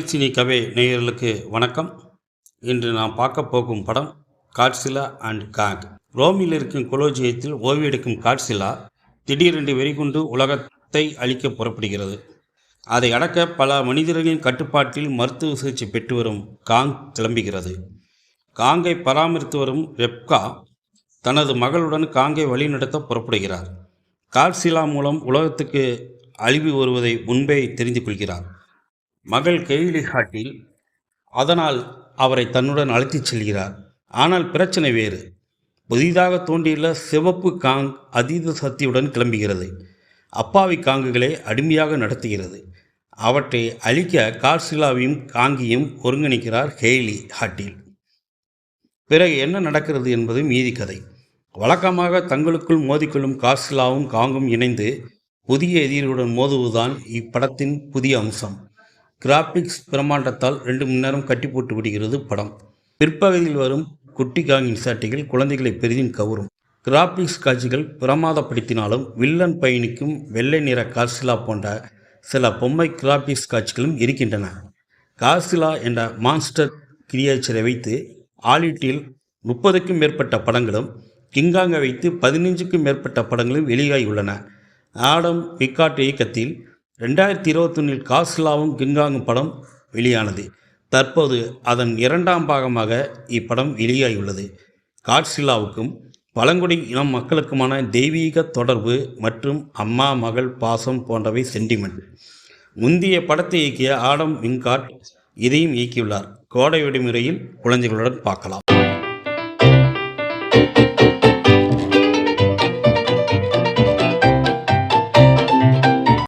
Cine கவே நேயர்களுக்கு வணக்கம். இன்று நாம் பார்க்க போகும் படம் காட்சிலா அண்ட் காங். ரோமில் இருக்கும் கொலோஜியத்தில் ஓய்வெடுக்கும் காட்சிலா திடீரென்று வெறிகுண்டு உலகத்தை அழிக்க புறப்படுகிறது. அதை அடக்க பல மனிதர்களின் கட்டுப்பாட்டில் மருத்துவ சிகிச்சை பெற்று வரும் காங் கிளம்புகிறது. காங்கை பராமரித்து வரும் ரெப்கா தனது மகளுடன் காங்கை வழிநடத்த புறப்படுகிறார். காட்சிலா மூலம் உலகத்துக்கு அழிவு வருவதை முன்பே தெரிந்து கொள்கிறார். மகள் கெய்லி ஹாட்டில் அதனால் அவரை தன்னுடன் அழைத்துச் செல்கிறார். ஆனால் பிரச்சனை வேறு. புதிதாக தோன்றியுள்ள சிவப்பு காங் அதீத சக்தியுடன் கிளம்புகிறது. அப்பாவி காங்குகளை அடிமையாக நடத்துகிறது. அவற்றை அழிக்க கார்சிலாவையும் காங்கியும் ஒருங்கிணைக்கிறார் ஹெய்லி ஹாட்டில் பிறகு என்ன நடக்கிறது என்பது மீதி கதை. வழக்கமாக தங்களுக்குள் மோதிக்கொள்ளும் கார்சிலாவும் காங்கும் இணைந்து புதிய எதிரியுடன் மோதுவதுதான் இப்படத்தின் புதிய அம்சம். கிராபிக்ஸ் பிரமாண்டத்தால் ரெண்டு மணி நேரம் கட்டி போட்டு விடுகிறது படம். பிற்பகுதியில் வரும் குட்டி காங்கின் சாட்டைகள் குழந்தைகளை பெரிதும் கவரும். கிராபிக்ஸ் காட்சிகள் பிரமாதப்படுத்தினாலும் வில்லன் பயணிக்கும் வெள்ளை நிற கார்சிலா போன்ற சில பொம்மை கிராபிக்ஸ் காட்சிகளும் இருக்கின்றன. கார்சிலா என்ற மான்ஸ்டர் கிரியேச்சரை வைத்து ஆலிட்டில் முப்பதுக்கும் மேற்பட்ட படங்களும் கிங்காங்கை வைத்து பதினஞ்சுக்கும் மேற்பட்ட படங்களும் வெளியாகியுள்ளன. ஆடம் பிக்காட் இயக்கத்தில் ரெண்டாயிரத்தி இருபத்தொன்னில் காஸ்லாவும் கிங்காங்கும் படம் வெளியானது. தற்போது அதன் இரண்டாம் பாகமாக இப்படம் வெளியாகியுள்ளது. காட்சிலாவுக்கும் பழங்குடி இனம் மக்களுக்குமான தெய்வீக தொடர்பு மற்றும் அம்மா மகள் பாசம் போன்றவை சென்டிமெண்ட் முந்தைய படத்தை இயக்கிய ஆடம் விங்காட் இதையும் இயக்கியுள்ளார். கோடை விடுமுறையில் குழந்தைகளுடன் பார்க்கலாம்.